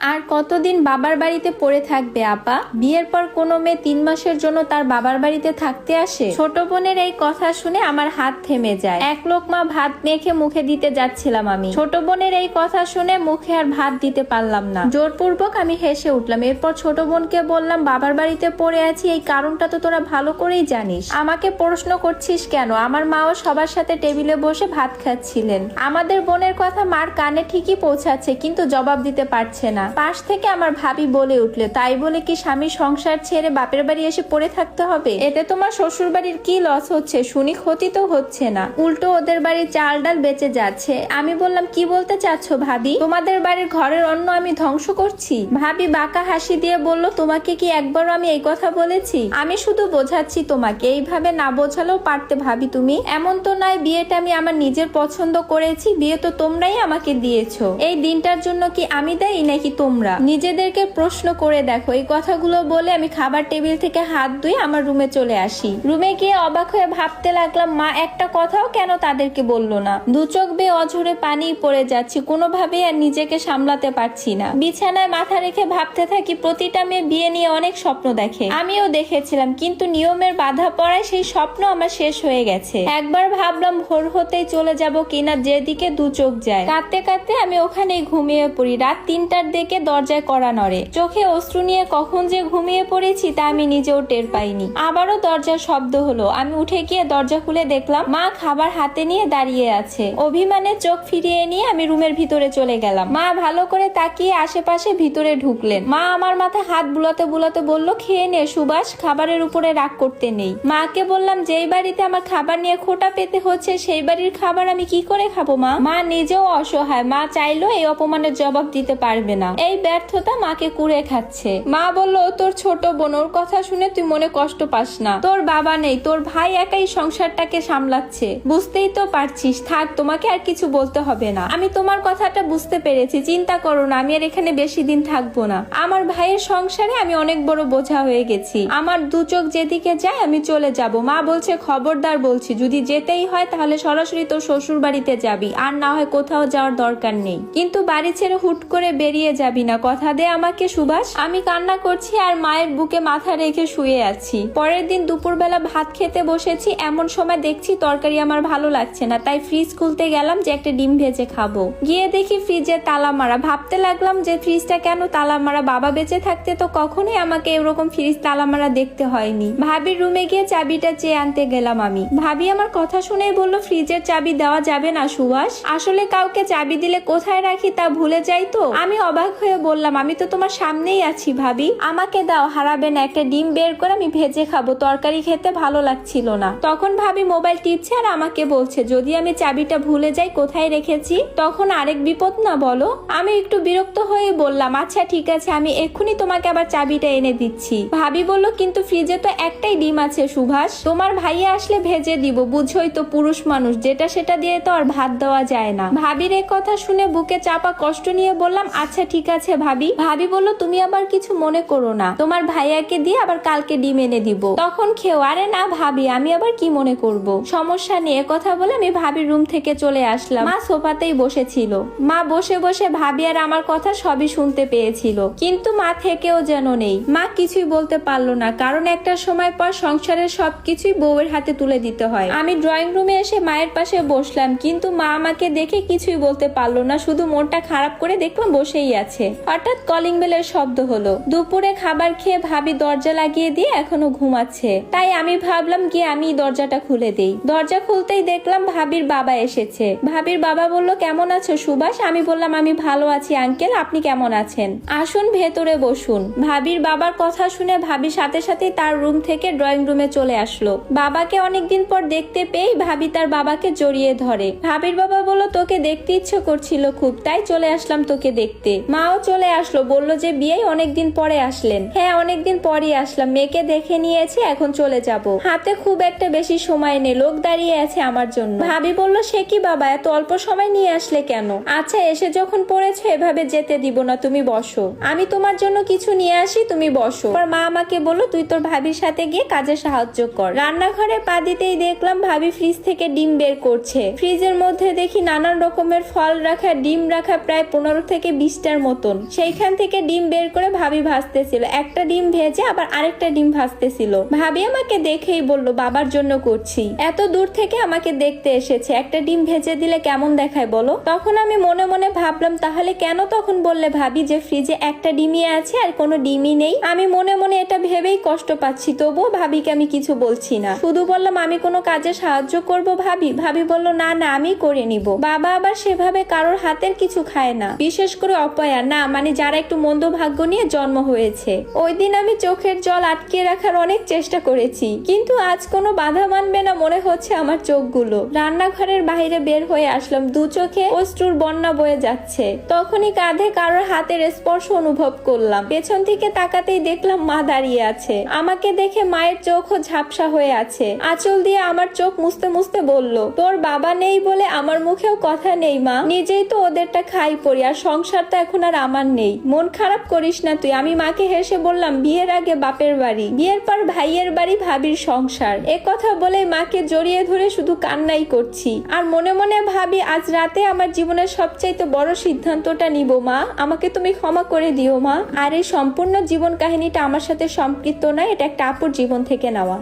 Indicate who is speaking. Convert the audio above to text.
Speaker 1: আর কতদিন বাবার বাড়িতে পড়ে থাকবে, আপা? বিয়ের পর কোনো মেয়ে তিন মাসের জন্য তার বাবার বাড়িতে থাকতে আসে? ছোট বোনের এই কথা শুনে আমার হাত থেমে যায়। এক লোক মা ভাত মেখে মুখে দিতে যাচ্ছিলাম আমি। ছোট বোনের এই কথা শুনে মুখে আর ভাত দিতে পারলাম না। জোরপূর্বক আমি হেসে উঠলাম। এরপর ছোট বোনকে বললাম, বাবার বাড়িতে পড়ে আছি, এই কারণটা তো তোরা ভালো করেই জানিস। আমাকে প্রশ্ন করছিস কেন? আমার মাও সবার সাথে টেবিলে বসে ভাত খাচ্ছিলেন। আমাদের বোনের কথা মার কানে ঠিকই পৌঁছাচ্ছে, কিন্তু জবাব দিতে পারছে না। পাশ থেকে আমার ভাবি বলে উঠলে, তাই বলে কি স্বামী সংসার ছেড়ে বাপের বাড়ি এসে পড়ে থাকতে হবে? এতে তোমার শ্বশুর বাড়ির কি লস হচ্ছে? শুনি ক্ষতি তো হচ্ছে না। উল্টো ওদের বাড়ির চাল ডাল বেঁচে যাচ্ছে। আমি বললাম, কি বলতে চাচ্ছ ভাবি? তোমাদের বাড়ির ঘরের অন্ন আমি ধ্বংস করছি? ভাবি বাঁকা হাসি দিয়ে বলল, তোমাকে কি একবারও আমি এই কথা বলেছি? আমি শুধু বোঝাচ্ছি তোমাকে। এইভাবে না বোঝালেও পারতে ভাবি তুমি। এমন তো নয়, বিয়েটা আমি আমার নিজের পছন্দ করেছি। বিয়ে তো তোমরাই আমাকে দিয়েছ। এই দিনটার জন্য কি আমি দেই নাকি তোমরা। নিজেদেরকে প্রশ্ন করে দেখো, এই কথাগুলো বলে আমি খাবার টেবিল থেকে হাত ধুয়ে আমার রুমে চলে আসি। রুমে গিয়ে অবাক হয়ে ভাবতে লাগলাম, মা, একটা কথাও কেন তাদেরকে বলল না? দু চোখ বেয়ে অঝরে পানি পড়ে যাচ্ছি, কোনোভাবেই আর নিজেকে সামলাতে পারছি না। বিছানায় মাথা রেখে ভাবতে থাকি, প্রতিটা মেয়ে বিয়ে নিয়ে অনেক স্বপ্ন দেখে। আমিও দেখেছিলাম, কিন্তু নিয়মের বাধা পড়ায় সেই স্বপ্ন আমার শেষ হয়ে গেছে। একবার ভাবলাম, ভোর হতেই চলে যাব কিনা, যেদিকে দু চোখ যায়। কাঁদতে কাঁদতে আমি ওখানেই ঘুমিয়ে পড়ি। রাত তিনটার দিকে দরজায় করা নড়ে। চোখে অশ্রু নিয়ে কখন যে ঘুমিয়ে পড়েছি তা আমি নিজেও টের পাইনি। আবারও দরজার শব্দ হলো। আমি উঠে গিয়ে দরজা খুলে দেখলাম, মা খাবার হাতে নিয়ে দাঁড়িয়ে আছে। অভিমানে চোখ ফিরিয়ে নিয়ে আমি রুমের ভিতরে চলে গেলাম। মা ভালো করে তাকিয়ে আশেপাশে ভিতরে ঢুকলেন। মা আমার মাথায় হাত বুলাতে বুলাতে বলল, খেয়ে নে সুবাস খাবারের উপরে রাগ করতে নেই। মাকে বললাম, যেই বাড়িতে আমার খাবার নিয়ে খোটা পেতে হচ্ছে, সেই বাড়ির খাবার আমি কি করে খাব মা? মা নিজেও অসহায়। মা চাইলেও এই অপমানের জবাব দিতে পারবে না। এই ব্যর্থতা মাকে কুড়ে খাচ্ছে। মা বলল, তোর ছোট বোন, ওর কথা শুনে তুই মনে কষ্ট পাস না। তোর বাবা নেই, তোর ভাই একাই সংসারটাকে সামলাচ্ছে। বুঝতেই তো পারছিস, থাক, তোমাকে আর কিছু বলতে হবে না। আমি তোমার কথাটা বুঝতে পেরেছি, চিন্তা করো না, আমি আর এখানে বেশি দিন থাকব না। আমার ভাইয়ের সংসারে আমি অনেক বড় বোঝা হয়ে গেছি। আমার দু চোখ যেদিকে যায়, আমি চলে যাব। মা বলছে, খবরদার বলছি, যদি যেতেই হয়, তাহলে সরাসরি তোর শ্বশুর বাড়িতে যাবি। আর না হয় কোথাও যাওয়ার দরকার নেই। কিন্তু বাড়ি ছেড়ে হুট করে বেরিয়ে যাবি। না। কথা দে আমাকে, সুভাষ। আমি কান্না করছি আর মায়ের বুকে মাথা রেখে শুয়ে আছি। পরের দিন দুপুরবেলা ভাত খেতে বসেছি। এমন সময় দেখছি তরকারি আমার ভালো লাগছে না, তাই ফ্রিজ খুলতে গেলাম যে একটা ডিম ভেজে খাব। গিয়ে দেখি ফ্রিজে তালা মারা। ভাবতে লাগলাম যে ফ্রিজটা কেন তালা মারা? বাবা বেঁচে থাকতে তো কখনোই আমাকে এরকম ফ্রিজ তালা মারা দেখতে হয়নি। ভাবির রুমে গিয়ে চাবিটা চেয়ে আনতে গেলাম আমি। ভাবি আমার কথা শুনেই বলল ফ্রিজের চাবি দেওয়া যাবে না, সুভাষ। আসলে কাউকে চাবি দিলে কোথায় রাখি তা ভুলে যাই তো? আমি অবাক হয়ে বললাম, আমি তো তোমার সামনেই আছি ভাবি। আমাকে দাও, হারাবে না, একটা ডিম বের করে আমি ভেজে খাব। তরকারি খেতে ভালো লাগছিল না। তখন ভাবি মোবাইল টিপছে আর আমাকে বলছে, যদি আমি চাবিটা ভুলে যাই, কোথায় রেখেছি? তখন আরেক বিপদ না বলো, আমি একটু বিরক্ত হয়ে বললাম আচ্ছা ঠিক আছে, আমি এক্ষুনি তোমাকে আবার চাবিটা এনে দিচ্ছি। ভাবি বলল, কিন্তু ফ্রিজে তো একটাই ডিম আছে, সুভাষ। তোমার ভাইয়া আসলে ভেজে দিব, বুঝোই তো পুরুষ মানুষ, যেটা সেটা দিয়ে তো আর ভাত দেওয়া যায় না। ভাবির এই কথা শুনে বুকে চাপা কষ্ট নিয়ে বললাম আচ্ছা ঠিক আছে ভাবি। ভাবি বলল, তুমি আবার কিছু মনে করো না। তোমার ভাইয়াকে দিয়ে আবার কালকে ডিম এনে দিব তখন খেও আরে না ভাবি, আমি আবার কি মনে করব সমস্যা নিয়ে কথা বলে আমি ভাবির রুম থেকে চলে আসলাম। মা সোফাতেই বসেছিল। মা বসে বসে ভাবি আর আমার কথা সবই শুনতে পেয়েছিল। কিন্তু মা থেকেও যেন নেই। মা কিছুই বলতে পারল না, কারণ একটা সময় পর সংসারের সবকিছুই বউয়ের হাতে তুলে দিতে হয়। আমি ড্রয়িং রুমে এসে মায়ের পাশে বসলাম, কিন্তু মা আমাকে দেখে কিছুই বলতে পারল না। শুধু মনটা খারাপ করে দেখলাম বসেই আছে। হঠাৎ কলিং বেলের শব্দ হলো। দুপুরে খাবার খেয়ে ভাবি দরজা লাগিয়ে দিয়ে এখনও ঘুমাচ্ছে। তাই আমি ভাবলাম গিয়ে আমি দরজাটা খুলে দেই। দরজা খুলতেই দেখলাম ভাবির বাবা এসেছে। ভাবির বাবা বলল, কেমন আছো সুভাষ? আমি বললাম, আমি ভালো আছি আঙ্কেল আপনি কেমন আছেন? আসুন, ভেতরে বসুন। ভাবির বাবার কথা শুনে ভাবি সাথে সাথে তার রুম থেকে ড্রয়িং রুমে চলে আসলো। বাবাকে অনেকদিন পর দেখতে পেয়ে ভাবি তার বাবাকে জড়িয়ে ধরে। ভাবির বাবা বলল, তোকে দেখতে ইচ্ছে করছিল খুব, তাই চলে আসলাম তোকে দেখতে। মাও চলে আসলো, বলল যে বিয়ে অনেকদিন পরে আসলেন। হ্যাঁ অনেকদিন পরই আসলাম, মেয়েকে দেখে নিয়েছি, এখন চলে যাব। হাতে খুব একটা বেশি সময় নেই, লোক দাঁড়িয়ে আছে আমার জন্য। ভাবি বলল, সে কি বাবা, এত অল্প সময় নিয়ে আসলে কেন? আচ্ছা এসে যখন পড়েছো, এভাবে যেতে দিব না, তুমি বসো। আমি তোমার জন্য কিছু নিয়ে আসি, তুমি বসো। পর মা আমাকে বলল, তুই তোর ভাবির সাথে গিয়ে কাজে সাহায্য কর। রান্নাঘরে পা দিতেই দেখলাম, ভাবি ফ্রিজ থেকে ডিম বের করছে। ফ্রিজের মধ্যে দেখি নানান রকমের ফল রাখা, ডিম রাখা প্রায় পনেরো থেকে বিশটার মতো মতন। সেইখান থেকে ডিম বের করে ভাবি ভাজতেছিল। একটা ডিম ভেজে আবার আরেকটা ডিম ভাজতেছিল। ভাবি আমাকে দেখেই বলল, বাবার জন্য করছি। এত দূর থেকে আমাকে দেখতে এসেছে। একটা ডিম ভেজে দিলে কেমন দেখায় বলো? তখন আমি মনে মনে ভাবলাম, তাহলে কেন তখন বললে ভাবি যে ফ্রিজে একটা ডিমই আছে আর কোনো ডিমই নেই? আমি মনে মনে এটা ভেবেই কষ্ট পাচ্ছি, তবুও ভাবিকে আমি কিছু বলছি না। শুধু বললাম, আমি কোনো কাজে সাহায্য করব ভাবি? ভাবি বলল, না না আমি করে নিব। বাবা আবার সেভাবে কারোর হাতের কিছু খায় না। বিশেষ করে অপয়া না মানে যারা একটু মন্দ ভাগ্য নিয়ে জন্ম হয়েছে। ওই দিন আমি চোখের জল আটকে রাখার অনেক চেষ্টা করেছি, কিন্তু আজ কোনো বাধা মানবে না মনে হচ্ছে আমার চোখগুলো। রান্নাঘরের বাইরে বের হয়ে আসলাম, দু চোখে অশ্রুর বন্যা বয়ে যাচ্ছে। তখনই কাঁধে কারোর হাতের স্পর্শ অনুভব করলাম। পেছন থেকে তাকাতেই দেখলাম মা দাঁড়িয়ে আছে। আমাকে দেখে মায়ের চোখও ঝাপসা হয়ে আছে। আঁচল দিয়ে আমার চোখ মুছতে মুছতে বলল, তোর বাবা নেই বলে আমার মুখেও কথা নেই মা। নিজেই তো ওদেরটা খাই পড়ি, আর সংসারটা এখন আর আমার নেই। মন খারাপ করিস না তুই। আমি মাকে হেসে বললাম, বিয়ের আগে বাপের বাড়ি। বিয়ের পর ভাইয়ের বাড়ি ভাবির সংসার। এ কথা বলে মাকে জড়িয়ে ধরে শুধু কান্নাই করছি। আর মনে মনে ভাবি, আজ রাতে আমার জীবনের সবচাইতে বড় সিদ্ধান্তটা নিব, মা। আমাকে তুমি ক্ষমা করে দিও, মা। আর এই সম্পূর্ণ জীবন কাহিনীটা আমার সাথে সম্পৃক্ত নয়, এটা একটা আপুর জীবন থেকে নেওয়া।